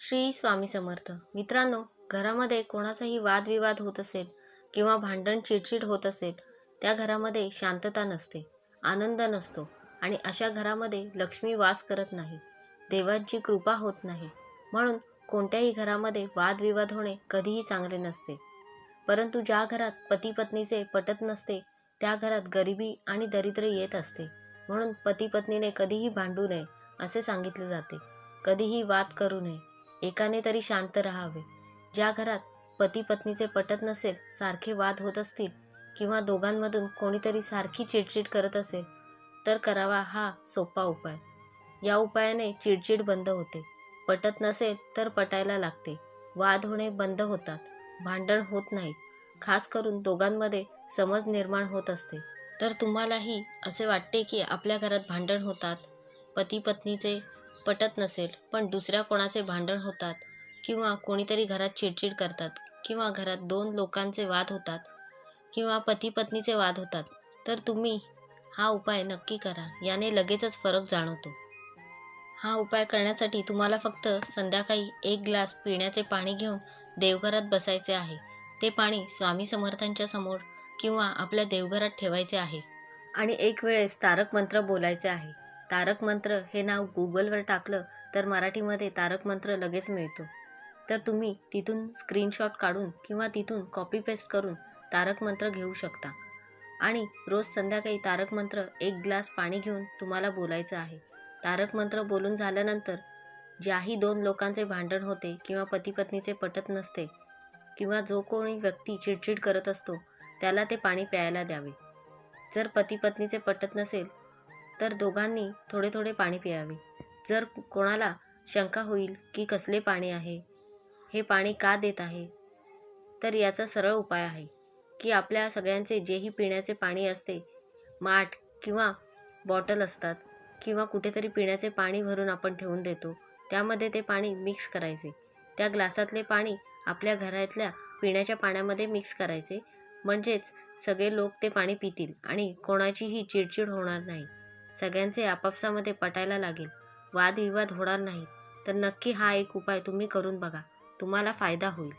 श्री स्वामी समर्थ. मित्रांनो घरामध्ये कोणाचाही वादविवाद होत असेल किंवा भांडण चिडचिड होत असेल त्या घरामध्ये शांतता नसते आनंद नसतो आणि अशा घरामध्ये लक्ष्मी वास करत नाही देवांची कृपा होत नाही. म्हणून कोणत्याही घरामध्ये वादविवाद होणे कधीही चांगले नसते. परंतु ज्या घरात पती पत्नीचे पटत नसते त्या घरात गरिबी आणि दरिद्र येत असते. म्हणून पती पत्नीने कधीही भांडू नये असे सांगितले जाते. कधीही वाद करू नये. एकाने तरी शांत राहावे. ज्या घरात पती पत्नीचे पटत नसेल सारखे वाद होत असतील किंवा दोघांमधून कोणीतरी सारखी चिडचिड करत असेल तर करावा हा सोपा उपाय. या उपायाने चिडचिड बंद होते. पटत नसेल तर पटायला लागते. वाद होणे बंद होतात. भांडण होत नाहीत खास करून दोघांमध्ये समज निर्माण होत असते. तर तुम्हालाही असे वाटते की आपल्या घरात भांडण होतात? पती पत्नीचे पटत नसेल पण दुसऱ्या कोणाचे भांडण होतात किंवा कोणीतरी घरात चिडचिड करतात किंवा घरात दोन लोकांचे वाद होतात किंवा पती पत्नीचे वाद होतात तर तुम्ही हा उपाय नक्की करा याने लगेचच फरक जाणवतो. हा उपाय करण्यासाठी तुम्हाला फक्त संध्याकाळी एक ग्लास पिण्याचे पाणी घेऊन देवघरात बसायचे आहे. ते पाणी स्वामी समर्थांच्या समोर किंवा आपल्या देवघरात ठेवायचे आहे. आणि एक वेळेस तारक मंत्र बोलायचे आहे. तारक मंत्र हे नाव गुगलवर टाकलं तर मराठीमध्ये तारक मंत्र लगेच मिळतो. तर तुम्ही तिथून स्क्रीनशॉट काढून किंवा तिथून कॉपी पेस्ट करून तारक मंत्र घेऊ शकता. आणि रोज संध्याकाळी तारक मंत्र एक ग्लास पाणी घेऊन तुम्हाला बोलायचं आहे. तारक मंत्र बोलून झाल्यानंतर ज्याही दोन लोकांचे भांडण होते किंवा पती पत्नीचे पटत नसते किंवा जो कोणी व्यक्ती चिडचिड करत असतो त्याला ते पाणी प्यायला द्यावे. जर पती पत्नीचे पटत नसेल तर दोघांनी थोडे थोडे पाणी प्यावे. जर कोणाला शंका होईल की कसले पाणी आहे हे पाणी का देत आहे तर याचा सरळ उपाय आहे की आपल्या सगळ्यांचे जेही पिण्याचे पाणी असते माठ किंवा बॉटल असतात किंवा कुठेतरी पिण्याचे पाणी भरून आपण ठेवून देतो त्यामध्ये ते पाणी मिक्स करायचे. त्या ग्लासातले पाणी आपल्या घरातल्या पिण्याच्या पाण्यामध्ये मिक्स करायचे. म्हणजेच सगळे लोक ते पाणी पितील आणि कोणाचीही चिडचिड होणार नाही. सगळ्यांचे आपापसामध्ये पटायला लागेल. वादविवाद होणार नाही तर नक्की हा एक उपाय तुम्ही करून बघा. तुम्हाला फायदा होईल.